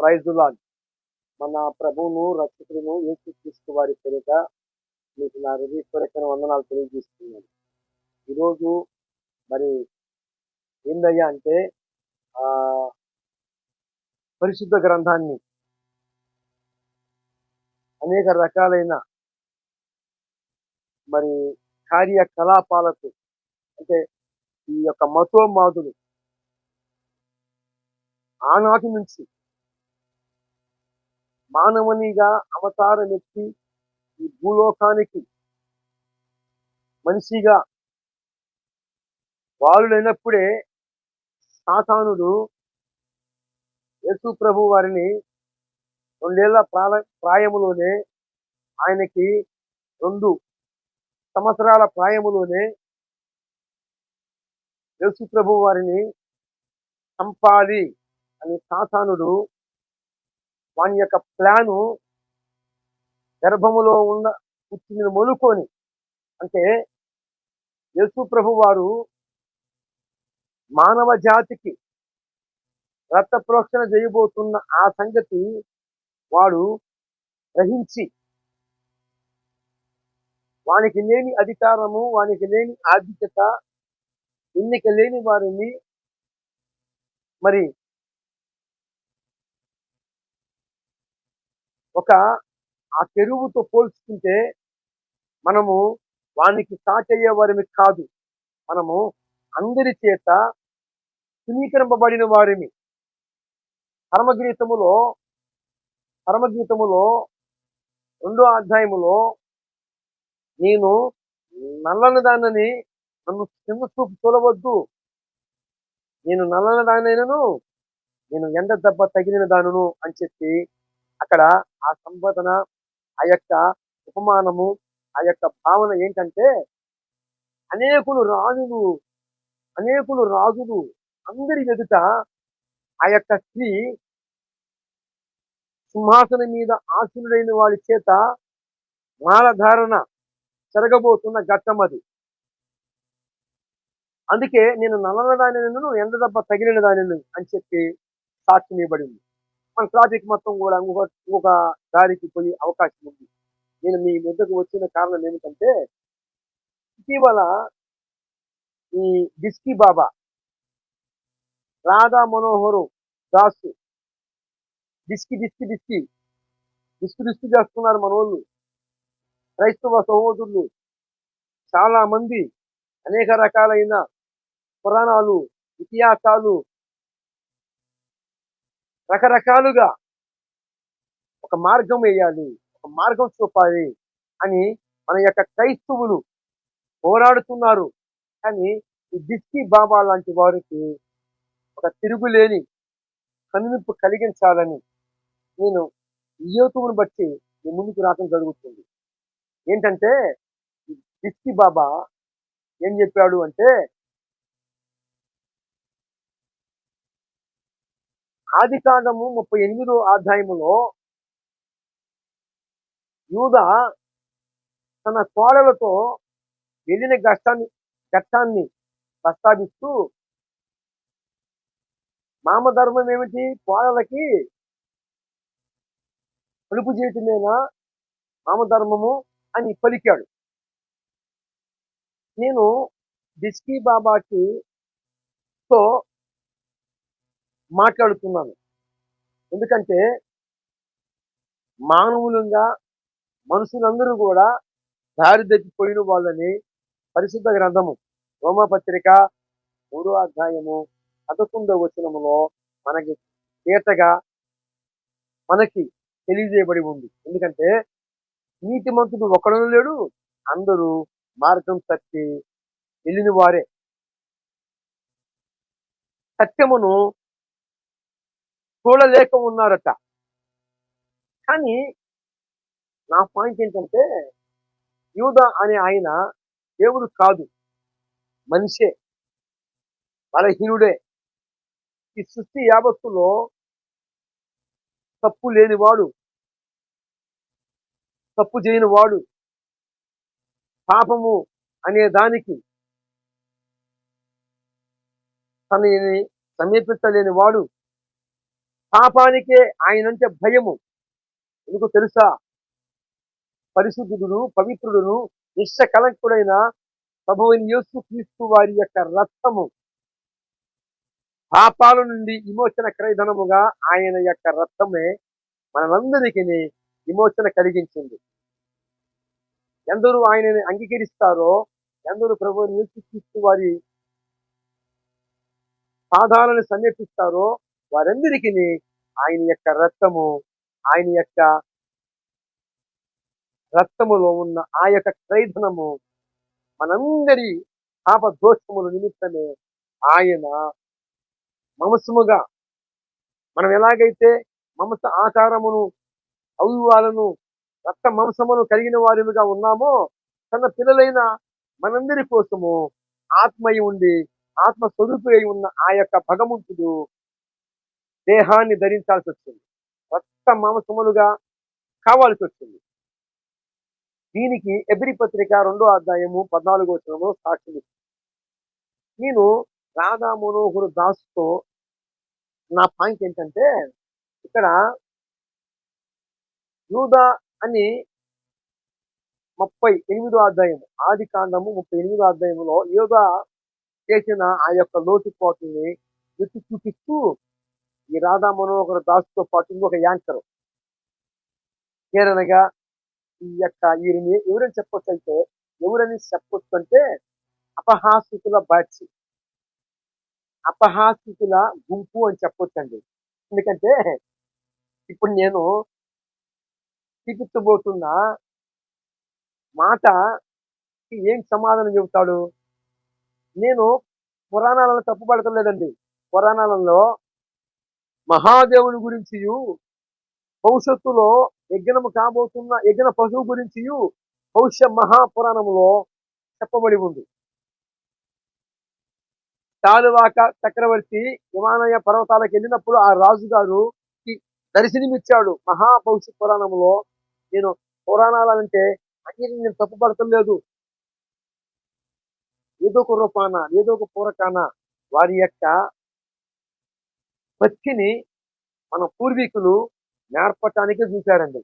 ప్రైజులా మన ప్రభువును రక్షకులను యేసుక్రీస్తు వారి పేరిట మీకు నా హృదయపూర్వకమైన వందనాలు తెలియజేస్తున్నాను. ఈరోజు మరి ఏందయ్యా అంటే ఆ పరిశుద్ధ గ్రంథాన్ని అనేక రకాలైన మరి కార్యకలాపాలకు అంటే ఈ యొక్క మతోన్మాదులు ఆనాటి నుంచి మానవునిగా అవతారం ఎత్తి ఈ భూలోకానికి మనిషిగా వారులైనప్పుడే సాతానుడు యేసు ప్రభు వారిని రెండేళ్ళ ప్రాణ ప్రాయములోనే ఆయనకి రెండు సంవత్సరాల ప్రాయములోనే యేసు ప్రభు వారిని చంపాలి అని సాతానుడు వాని యొక్క ప్లాను గర్భములో ఉన్న పుట్టిన మొలుకొని అంటే యేసు ప్రభు వారు మానవ జాతికి రక్త ప్రోక్షణ చేయబోతున్న ఆ సంగతి వాడు గ్రహించి వానికి లేని అధికారము వానికి లేని ఆధిక్యత ఎన్నిక లేని వారిని మరి ఒక ఆ చెరువుతో పోల్చుకుంటే మనము వానికి సాటయ్యే వారిమి కాదు. మనము అందరి చేత సునీకరింపబడిన వారిమి పరమగీతములో పరమగీతములో రెండో అధ్యాయములో నేను నల్లని దానిని నన్ను చిన్న చూపు చూడవద్దు. నేను నల్లని దానైనను నేను ఎండ దెబ్బ తగిలిన దానును అని చెప్పి అక్కడ ఆ సంబోధన ఆ యొక్క ఉపమానము ఆ యొక్క భావన ఏంటంటే అనేకులు రాజులు అనేకులు రాజులు అందరి ఎదుట ఆ యొక్క స్త్రీ సింహాసనం మీద ఆశీనుడైన వాడి చేత మాలధారణ జరగబోతున్న ఘట్టం అది. అందుకే నేను నలన దాని ఎండ దెబ్బ తగిలిన దానిని అని చెప్పి సాక్షి ఇవ్వబడింది. మన ట్రాఫిక్ మొత్తం కూడా ఇంకొక ఇంకొక దారికి పోయే అవకాశం ఉంది. నేను మీ ముద్దకు వచ్చిన కారణం ఏమిటంటే ఇటీవల ఈ డిస్కీ బాబా రాధా మనోహరు దాసు డిస్కి డిస్కి డిస్కి డిస్కి డిస్కి చేస్తున్నారు మన వాళ్ళు. క్రైస్తవ సహోదరులు చాలా మంది అనేక రకాలైన పురాణాలు ఇతిహాసాలు రకరకాలుగా ఒక మార్గం వేయాలి ఒక మార్గం చూపాలి అని మన యొక్క క్రైస్తవులు పోరాడుతున్నారు. కానీ ఈ డిస్కీ బాబా లాంటి వారికి ఒక తిరుగులేని కనువిప్పు కలిగించాలని నేను ఈ యోతువును బట్టి మీ ముందుకు రావడం జరుగుతుంది. ఏంటంటే ఈ బాబా ఏం చెప్పాడు అంటే ఆది కాండము ముప్పై ఎనిమిదో అధ్యాయములో యూద తన కోడలతో వెళ్ళిన ఘట్టాన్ని ఘట్టాన్ని ప్రస్తావిస్తూ మామ ధర్మం ఏమిటి? కోడలకి పలుపు చేయటమేనా? మామధర్మము అని పలికాడు. నేను డిస్కీ బాబాకి తో మాట్లాడుతున్నాను. ఎందుకంటే మానవులంగా మనుషులందరూ కూడా దారి తప్పిపోయిన వాళ్ళని పరిశుద్ధ గ్రంథము రోమపత్రిక మూడో అధ్యాయము పదకొండవ వచనములో మనకి తేటగా మనకి తెలియజేయబడి ఉంది. ఎందుకంటే నీతిమంతుడు ఒకడు లేడు అందరూ మార్గం తప్పి వెళ్ళిన వారే. సత్యమును చూడలేక ఉన్నారట కానీ నా పాయింట్ ఏంటంటే యూద అనే ఆయన దేవుడు కాదు. మనిషే. బలహీనుడే. ఈ సృష్టి యావత్తులో తప్పు లేనివాడు. తప్పు చేయని వాడు పాపము అనే దానికి తనని సమీపించలేని వాడు పాపానికే ఆయనంటే భయము. ఎందుకు తెలుసా? పరిశుద్ధుడును పవిత్రుడును నిష్ట కలంకుడైన ప్రభువుని యేసు క్రీస్తు వారి యొక్క రక్తము. పాపాల నుండి విమోచన క్రయధనముగా ఆయన యొక్క రక్తమే మనందరికీ విమోచన కలిగించింది. ఎందరూ ఆయనని అంగీకరిస్తారో ఎందరూ ప్రభువుని యేసు క్రీస్తు వారి పాదాలను సమీపిస్తారో వారందరికీ ఆయన యొక్క రక్తము ఆయన యొక్క రక్తములో ఉన్న ఆ యొక్క క్రైధనము మనందరి పాపదోషముల నిమిత్తమే ఆయన మమసముగా మనం ఎలాగైతే మమస ఆకారమును అవయవాలను రక్త మాంసమును కలిగిన వారిగా ఉన్నామో తన పిల్లలైన మనందరి కోసము ఆత్మయి ఉండి ఆత్మ స్వరూపి అయి ఉన్న ఆ యొక్క భగవంతుడు దేహాన్ని ధరించాల్సి వచ్చింది రక్త మాంసములుగా కావాల్సి వచ్చింది దీనికి ఎబ్రి పత్రిక రెండో అధ్యాయము పద్నాలుగో వచ్చినము సాక్షి నేను రాధా మనోహర్ దాస్తో నా పాయింట్ ఏంటంటే ఇక్కడ యూదా అని ముప్పై ఎనిమిదో అధ్యాయము ఆది కాండము ముప్పై ఎనిమిదో అధ్యాయంలో యోగా చేసిన ఆ యొక్క లోటుపాటుని ఎత్తి చూపిస్తూ ఈ రాధా మనోహర్ దాస్తో పాటు ఇంకొక యాంకర్. కేరళగా ఈ యొక్క వీరిని ఎవరని చెప్పొచ్చు అంటే ఎవరని చెప్పొచ్చు అంటే అపహాసితుల బాచి అపహాసితుల గుంపు అని చెప్పొచ్చండి. ఎందుకంటే ఇప్పుడు నేను చూపించబోతున్న మాట ఏం సమాధానం చెబుతాడు? నేను పురాణాలను తప్పుపడతలేదండి పురాణాలలో మహాదేవుని గురించి భవిష్యత్తులో యజ్ఞము కాబోతున్న యజ్ఞ పశువు గురించి భవిష్య మహాపురాణములో చెప్పబడి ఉంది. తాలువాక చక్రవర్తి హిమాలయ పర్వతాలకు వెళ్ళినప్పుడు ఆ రాజుగారు దర్శనమిచ్చాడు. మహాభవిష్య పురాణంలో నేను పురాణాలంటే అన్ని నేను తప్పుపడతలేదు. ఏదో ఒక రూపాన ఏదో ఒక పూరకాన వారి యొక్క భక్తిని మన పూర్వీకులు నేర్పటానికే చూశారండి.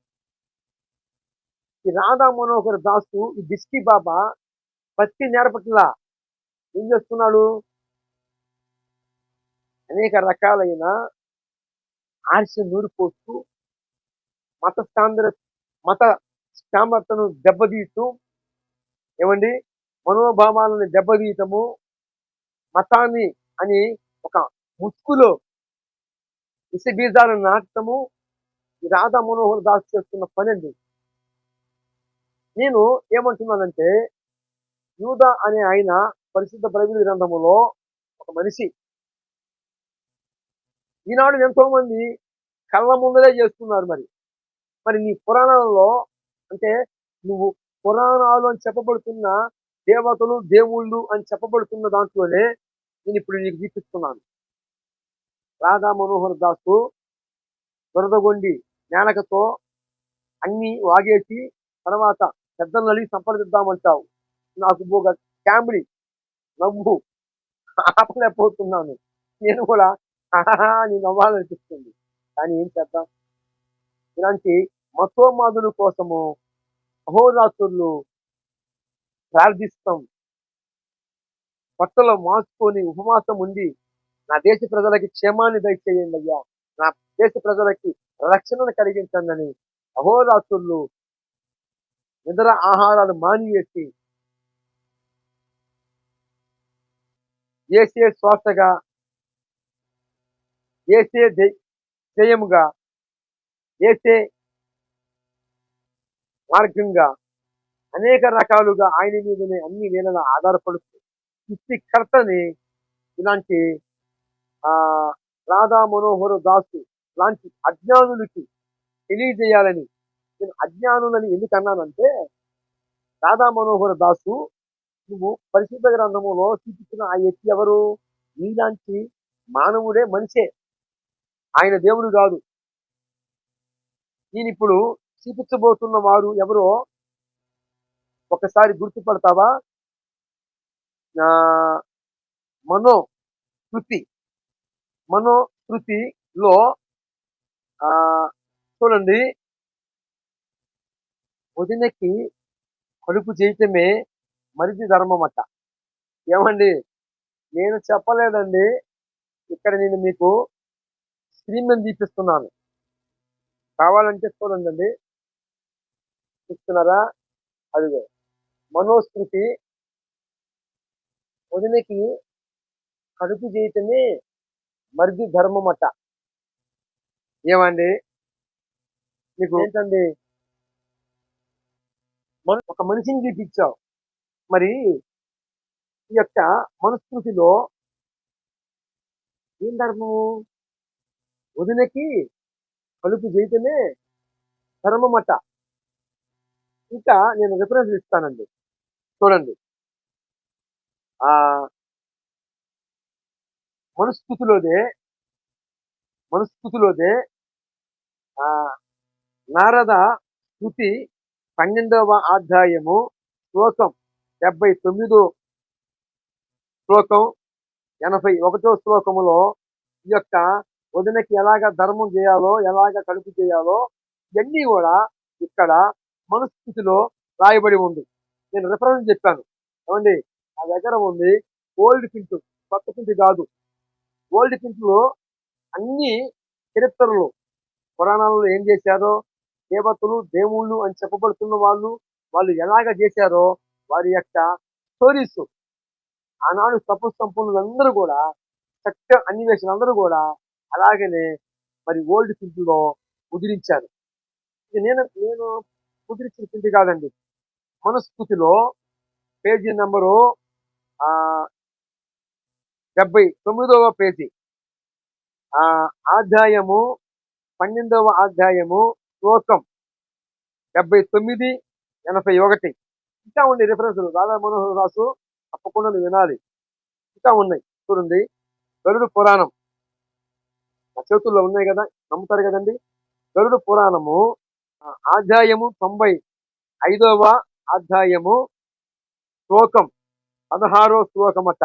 ఈ రాధా మనోహర్ దాసు ఈ బిస్కీ బాబా భక్తి నేర్పట్లా ఏం చేస్తున్నాడు అనేక రకాలైన ఆర్ష నూరిపోస్తూ మత సాంద్ర మత సామర్థ్యను దెబ్బతీయటం ఏమండి? మనోభావాలను దెబ్బతీయటము మతాన్ని అని ఒక ముసుగులో ఇసి బీజాలు నాటము రాధా మనోహర్ దాస్ చేస్తున్న పని అండి నేను ఏమంటున్నానంటే యూద అనే ఆయన పరిశుద్ధ బైబిల్ గ్రంథములో ఒక మనిషి. ఈనాడు ఎంతో మంది కళ్ళ ముందరే చేస్తున్నారు మరి. మరి నీ పురాణాలలో అంటే నువ్వు పురాణాలు అని చెప్పబడుతున్న దేవతలు దేవుళ్ళు అని చెప్పబడుతున్న దాంట్లోనే నేను ఇప్పుడు నీకు చూపిస్తున్నాను. రాధా మనోహర్ దాసు దొరదగొండి నేలకతో అన్ని వాగేసి తర్వాత పెద్దలు అడిగి సంప్రదిద్దామంటావు. నాకు ఒక క్యామిడి నవ్వు ఆపలేకపోతున్నాను. నేను కూడా అని నవ్వాలనిపిస్తుంది. కానీ ఏం చేద్దాం? ఇలాంటి మతోమాదుల కోసము అహోరాత్రులు ప్రార్థిస్తాం. బట్టలు మార్చుకొని ఉపవాసం ఉండి నా దేశ ప్రజలకి క్షేమాన్ని దయచేయండి అయ్యా. నా దేశ ప్రజలకి రక్షణను కలిగించండి అని అహోరాత్రులు నిద్ర ఆహారాలు మానివేసి ఏసే శ్వాసగా ఏసే జయముగా ఏసే మార్గంగా అనేక రకాలుగా ఆయన మీదనే అన్ని వేళలా ఆధారపడుతూ కర్తని ఇలాంటి రాధా మనోహర దాసు లాంటి అజ్ఞానులకి తెలియజేయాలని నేను అజ్ఞానులని ఎందుకు అన్నానంటే రాధా మనోహర దాసు నువ్వు పరిశుద్ధ గ్రంథములో చూపించిన ఆ వ్యక్తి ఎవరు? నీలాంటి మానవుడే మనిషే. ఆయన దేవుడు కాదు. నేను ఇప్పుడు చూపించబోతున్న వారు ఎవరో ఒకసారి గుర్తుపడతావా? మనో కృతి మనుశృతిలో చూడండి. వదినకి కడుపు చేయటమే మరిది ధర్మం అట ఏమండి? నేను చెప్పలేదండి. ఇక్కడ నేను మీకు స్క్రీన్ తీపిస్తున్నాను. కావాలంటే చూడండి అండి చూస్తున్నారా? అదిగో. మనోస్మృతి వదినకి కడుపు చేయటమే మరిది ధర్మం అట ఏమండి? మీకు ఏంటండి? మన ఒక మనిషిని చూపించావు. మరి ఈ యొక్క మనుస్మృతిలో ఏం ధర్మము? వదినకి కలుపు చేయటమే ధర్మమట ఇంకా నేను రిఫరెన్స్ ఇస్తానండి. చూడండి. మనుస్థితిలోదే మనుస్థితిలోదే ఆ నారద స్మృతి పన్నెండవ అధ్యాయము శ్లోకం డెబ్బై తొమ్మిదో శ్లోకం ఎనభై ఒకటో శ్లోకములో ఈ యొక్క వదినకి ఎలాగ ధర్మం చేయాలో ఎలాగ కడుపు చేయాలో ఇవన్నీ కూడా ఇక్కడ మనుస్థితిలో రాయబడి ఉంది నేను రిఫరెన్స్ చెప్పాను ఏమండి ఆ దగ్గర ఉంది ఓల్డ్ పింటు కొత్త పింటు కాదు ఓల్డ్ పింటులో అన్ని చరిత్రలు. పురాణాలలో ఏం చేశారో దేవతలు దేవుళ్ళు అని చెప్పబడుతున్న వాళ్ళు వాళ్ళు ఎలాగ చేశారో వారి యొక్క స్టోరీస్. ఆనాడు తప్పు సంపన్నులందరూ కూడా చక్క అన్వేషణ కూడా అలాగనే మరి ఓల్డ్ కింట్లో ముద్రించారు. ఇది నేను నేను ముద్రించిన పిండి కాదండి. మనస్ఫూతిలో పేజీ నెంబరు ఆ డెబ్బై తొమ్మిదవ పేజీ. ఆ అధ్యాయము పన్నెండవ అధ్యాయము శ్లోకం. డెబ్బై తొమ్మిది ఎనభై ఒకటి. ఇంకా ఉన్నాయి రిఫరెన్సులు రాధా మనోహర్ రాసు తప్పకుండా వినాలి. ఇంకా ఉన్నాయి. చూడండి. గరుడు పురాణం. నా చేతుల్లో ఉన్నాయి కదా నమ్ముతారు కదండి? గరుడు పురాణము అధ్యాయము తొంభై ఐదవ అధ్యాయము శ్లోకం. పదహారో శ్లోకమట.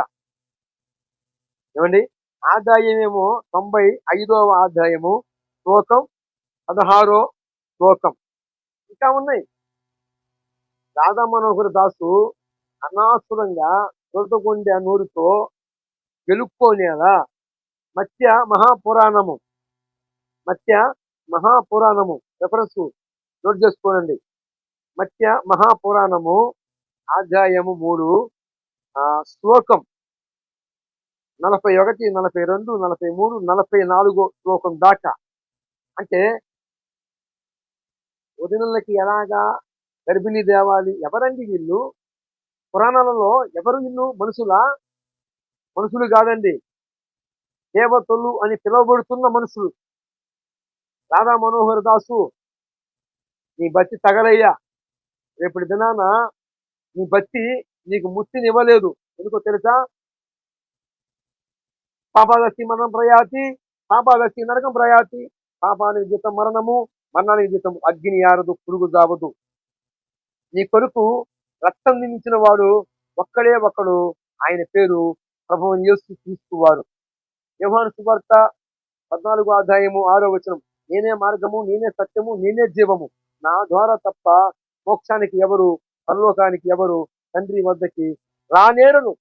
ఏమండి? ఆదాయమేమో తొంభై ఐదవ ఆదాయము శ్లోకం పదహారో శ్లోకం. ఇంకా ఉన్నాయి. రాధా మనోహర దాసు అనాసురంగా దొరదగొండె నూరుతో గెలుక్కోనేలా మత్స్య మహాపురాణము. మత్స్య మహాపురాణము. రెఫరెన్స్ నోట్ చేసుకోనండి. మత్స్య మహాపురాణము అధ్యాయము మూడు ఆ శ్లోకం నలభై ఒకటి నలభై రెండు నలభై మూడు నలభై నాలుగో శ్లోకం దాకా అంటే వదినలకి ఎలాగా గర్భిణీ దేవాలి? ఎవరండి వీళ్ళు? పురాణాలలో ఎవరు వీళ్ళు? మనుషుల? మనుషులు కాదండి. దేవతలు అని పిలువబడుతున్న మనుషులు. రాధా మనోహర్ దాసు నీ బత్తి తగలయ్యా. రేపటి దినాన నీ బత్తి నీకు ముత్తినివ్వలేదు. ఎందుకో తెలుసా? పాపాదశి మరణం ప్రయాతి పాపాదశి నరకం ప్రయాతి. పాపానికి జీతం మరణము మరణానికి జీతం అగ్ని ఆరదు పురుగు జావదు. నీ కొరకు రక్తం నిందించిన వాడు ఒక్కడే ఒక్కడు ఆయన పేరు ప్రభావం యేసు తీసుకువారు యోహాను సువార్త పద్నాలుగు ఆదాయము ఆరో వచనం. నేనే మార్గము నేనే సత్యము నేనే జీవము. నా ద్వారా తప్ప మోక్షానికి ఎవరు పరలోకానికి ఎవరు తండ్రి వద్దకి రానేరను.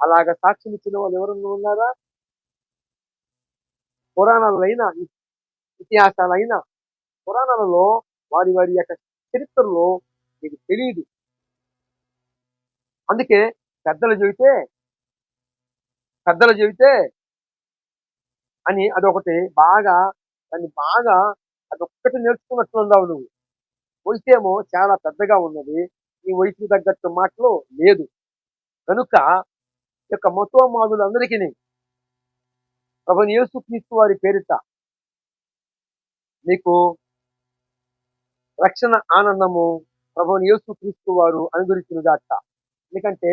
అలాగ సాక్ష్యం ఇచ్చిన వాళ్ళు ఎవరన్నా ఉన్నారా? పురాణాలైనా ఇతిహాసాలైనా పురాణాలలో వారి వారి యొక్క చరిత్రలో మీకు తెలియదు అందుకే పెద్దలు చెబితే పెద్దలు చెబితే అని అదొకటి బాగా దాన్ని బాగా అదొక్కటి నేర్చుకున్నట్లున్నావు నువ్వు. వయసేమో చాలా పెద్దగా ఉన్నది నీ వయసుకు తగ్గట్టు మాటలు లేదు. కనుక యొక్క మతోమాదులందరికీ ప్రభుని యేసు క్రీస్తు వారి పేరిట మీకు రక్షణ ఆనందము ప్రభుని యేసు క్రీస్తు వారు అనుగ్రహించినదాట ఎందుకంటే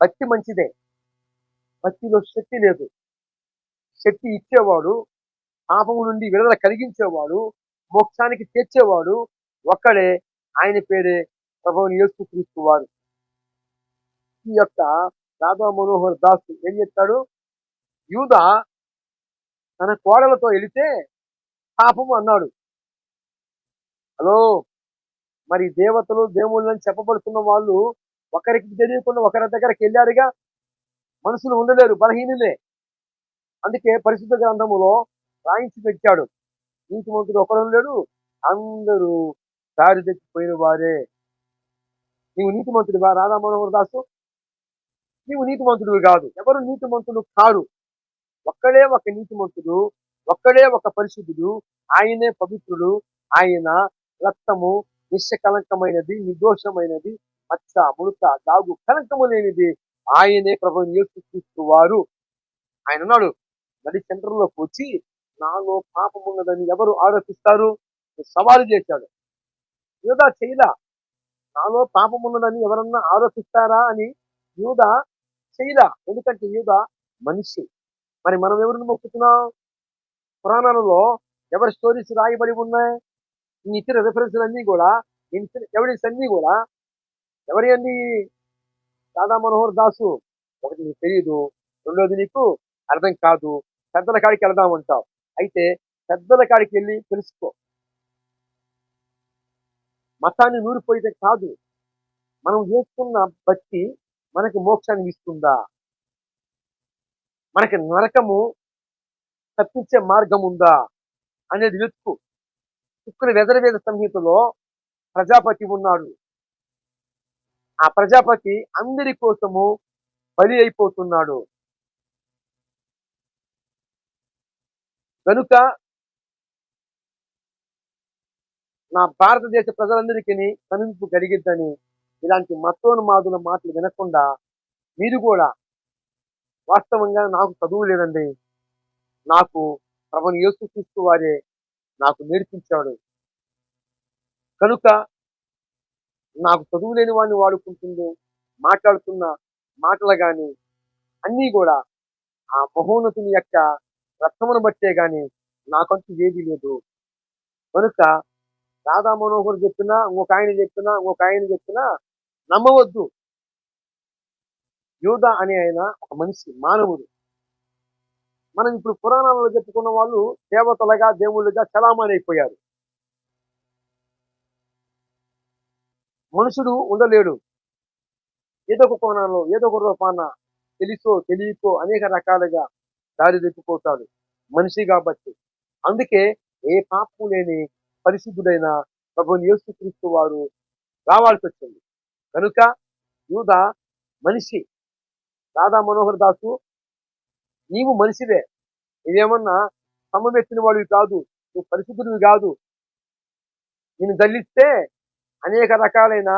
భక్తి మంచిదే. భక్తిలో శక్తి లేదు. శక్తి ఇచ్చేవాడు పాపము నుండి విడుదల కలిగించేవాడు మోక్షానికి తెచ్చేవాడు ఒక్కడే. ఆయన పేరే ప్రభుని యేసు క్రీస్తు వారు. ఈ యొక్క రాధా మనోహర్ దాస్ ఏం చెప్తాడు యూద తన కోడలతో వెళితే పాపము అన్నాడు. హలో మరి దేవతలు దేవుళ్ళని చెప్పబడుతున్న వాళ్ళు ఒకరికి తెలియకుండా ఒకరి దగ్గరికి వెళ్ళారుగా? మనుషులు ఉండలేరు బలహీనులే. అందుకే పరిశుద్ధ గ్రంథములో రాయించి పెట్టాడు. నీతిమంతుడు ఒకడు లేడు అందరూ దారి తెచ్చిపోయిన వారే. నీవు నీతిమంతుడివా రాధా మనోహర్ దాసు? నీవు నీతిమంతుడు కాదు. ఎవరు నీతిమంతుడు కారు? ఒక్కడే ఒక నీతిమంతుడు ఒక్కడే ఒక పరిశుద్ధుడు ఆయనే పవిత్రుడు ఆయన రక్తము నిశ్చకలంకమైనది నిర్దోషమైనది మచ్చ ముడత దాగు కలంకము లేనిది ఆయనే ప్రభు వారు. ఆయన ఉన్నాడు. నడి సెంటర్లోకి వచ్చి నాలో పాపం ఉన్నదని ఎవరు ఆరోపిస్తారు? సవాలు చేశాడు. యూదా చేయలా. నాలో పాపం ఉన్నదని ఎవరన్నా ఆరోపిస్తారా అని యూదా చేయలా ఎందుకంటే యూద మనిషి. మరి మనం ఎవరిని మొక్కుతున్నాం? పురాణాలలో ఎవరి స్టోరీస్ రాయబడి ఉన్నాయి? ఈ ఇచ్చిన రిఫరెన్స్లు అన్నీ కూడా నేను ఇచ్చిన ఎవిడెన్స్ అన్నీ కూడా ఎవరి అన్ని దాదా మనోహర్ దాసు. ఒకటి నీకు తెలియదు రెండోది నీకు అర్థం కాదు. పెద్దల కాడికి వెళ్దామంటావు అయితే పెద్దల కాడికి వెళ్ళి తెలుసుకో. మతాన్ని నూరిపోయితే కాదు. మనం చేసుకున్న భక్తి మనకి మోక్షాన్ని ఇస్తుందా? మనకి నరకము తప్పించే మార్గం ఉందా అనేది వెతుకు చుక్కుని వెదరవేద సంహితలో ప్రజాపతి ఉన్నాడు. ఆ ప్రజాపతి అందరి కోసము బలి అయిపోతున్నాడు. కనుక నా భారతదేశ ప్రజలందరికీ కనువింపు కలిగిద్దని ఇలాంటి మత్తోన్మాదుల మాటలు వినకుండా మీరు కూడా వాస్తవంగా నాకు చదువు లేదండి. నాకు ప్రభుని యేసుక్రీస్తు వారే నాకు నేర్పించాడు. కనుక నాకు చదువు లేని వాడిని వాడుకుంటుంది మాట్లాడుతున్న మాటలు కానీ అన్నీ కూడా ఆ మహోన్నతుని యొక్క రక్తమును బట్టే కానీ నాకంటూ ఏది లేదు. కనుక రాధా మనోహర్ చెప్పినా ఇంకొక ఆయన చెప్పినా ఇంకొక ఆయన చెప్పినా నమ్మవద్దు. యోధ అనే ఆయన ఒక మనిషి మానవుడు. మనం ఇప్పుడు పురాణాలలో చెప్పుకున్న వాళ్ళు దేవతలుగా దేవుళ్ళుగా చలామణి అయిపోయారు మనుషుడు ఉండలేడు. ఏదో ఒక కోణంలో ఏదో ఒక రూపాన తెలుసో తెలియకో అనేక రకాలుగా దారి తెప్పిపోతాడు మనిషి కాబట్టి. అందుకే ఏ పాపం లేని పరిశుద్ధుడైన ప్రభు యేసుక్రీస్తు వారు రావాల్సి వచ్చింది కనుక యూద మనిషి రాధా మనోహర్ దాసు నీవు మనిషివే. ఇదేమన్నా సమమెత్తిన వాడివి కాదు నువ్వు పరిశుద్ధుడివి కాదు. నేను దల్లిస్తే అనేక రకాలైన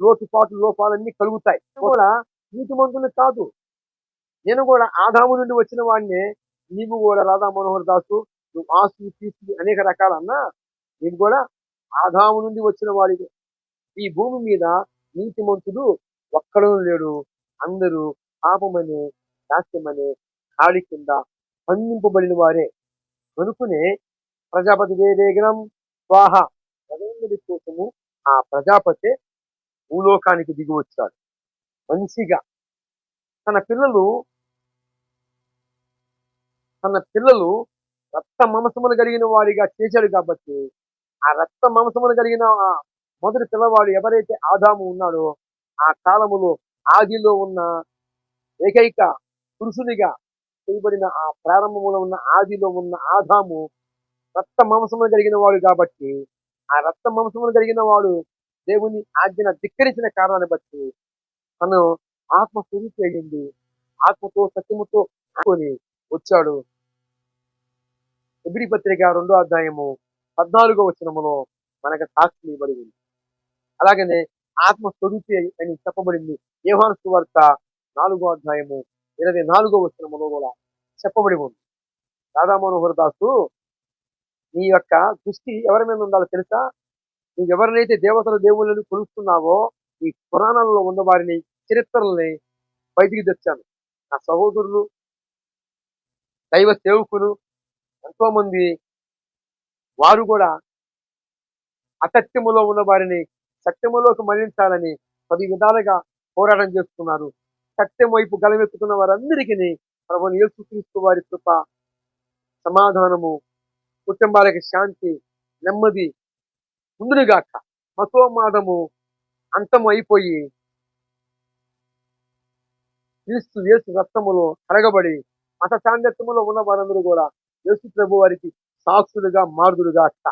లోటుపాటు లోపాలన్నీ కలుగుతాయి. కూడా నీతిమంతులు కాదు. నేను కూడా ఆదాము నుండి వచ్చిన వాడిని. నీవు కూడా రాధా మనోహర్ దాసు నువ్వు ఆస్తులు తీసుకు అనేక రకాలన్నా నీవు కూడా ఆదాము నుండి వచ్చిన వాడివి ఈ భూమి మీద నీతిమంతుడు ఒక్కడూ లేడు. అందరూ పాపమనే దాస్యమనే కాళి కింద బంధింపబడిన వారే. కనుకునే ప్రజాపతి వేగనం స్వాహ! ప్రజలందరి కోసము ఆ ప్రజాపతి భూలోకానికి దిగి వచ్చాడు. మనిషిగా. తన పిల్లలు తన పిల్లలు రక్త మాంసములు కలిగిన వాడిగా చేశాడు కాబట్టి ఆ రక్త మాంసములు కలిగిన ఆ మొదటి పిల్లవాడు ఎవరైతే ఆదాము ఉన్నాడో ఆ కాలములో ఆదిలో ఉన్న ఏకైక పురుషునిగా చేయబడిన ఆ ప్రారంభములో ఉన్న ఆదిలో ఉన్న ఆదాము రక్త మాంసములు కలిగిన వాడు కాబట్టి ఆ రక్త మాంసములు కలిగిన వాడు దేవుని ఆజ్ఞను ధిక్కరించిన కారణాన్ని బట్టి తను ఆత్మ స్వరూపి అయ్యింది. ఆత్మతో సత్యముతో కొని వచ్చాడు. ఎబ్రి పత్రిక రెండో అధ్యాయము పద్నాలుగో వచనములో మనకు సాక్షి ఇవ్వబడి ఉంది అలాగనే ఆత్మ స్వరూపి అని చెప్పబడింది. యోహాను సువార్త నాలుగో అధ్యాయము ఇరవై నాలుగో వచనములో కూడా చెప్పబడి ఉంది. రాధా మనోహర్ దాసు నీ యొక్క దృష్టి ఎవరి మీద ఉండాలో తెలుసా? నువ్వు ఎవరినైతే దేవతల దేవుళ్ళని కొలుస్తున్నావో ఈ పురాణాలలో ఉన్న వారిని చరిత్రల్ని బయటికి తెచ్చాను. నా సహోదరులు దైవ సేవకులు ఎంతో మంది వారు కూడా అసత్యములో ఉన్న వారిని సత్యములోకి మళ్ళించాలని పది విధాలుగా పోరాటం చేస్తున్నారు. సత్యం వైపు గలమెత్తుకున్న వారందరికీ ప్రభుని యేసుక్రీస్తు వారి కృప సమాధానము కుటుంబాలకి శాంతి నెమ్మది ఉండునుగాక. మతోమాదము అంతం అయిపోయి క్రీస్తు యేసు రక్తములో కడగబడి మత సాంగత్యములో ఉన్న వారందరూ కూడా యేసు ప్రభు వారికి సాక్షులుగా మారుదురుగాక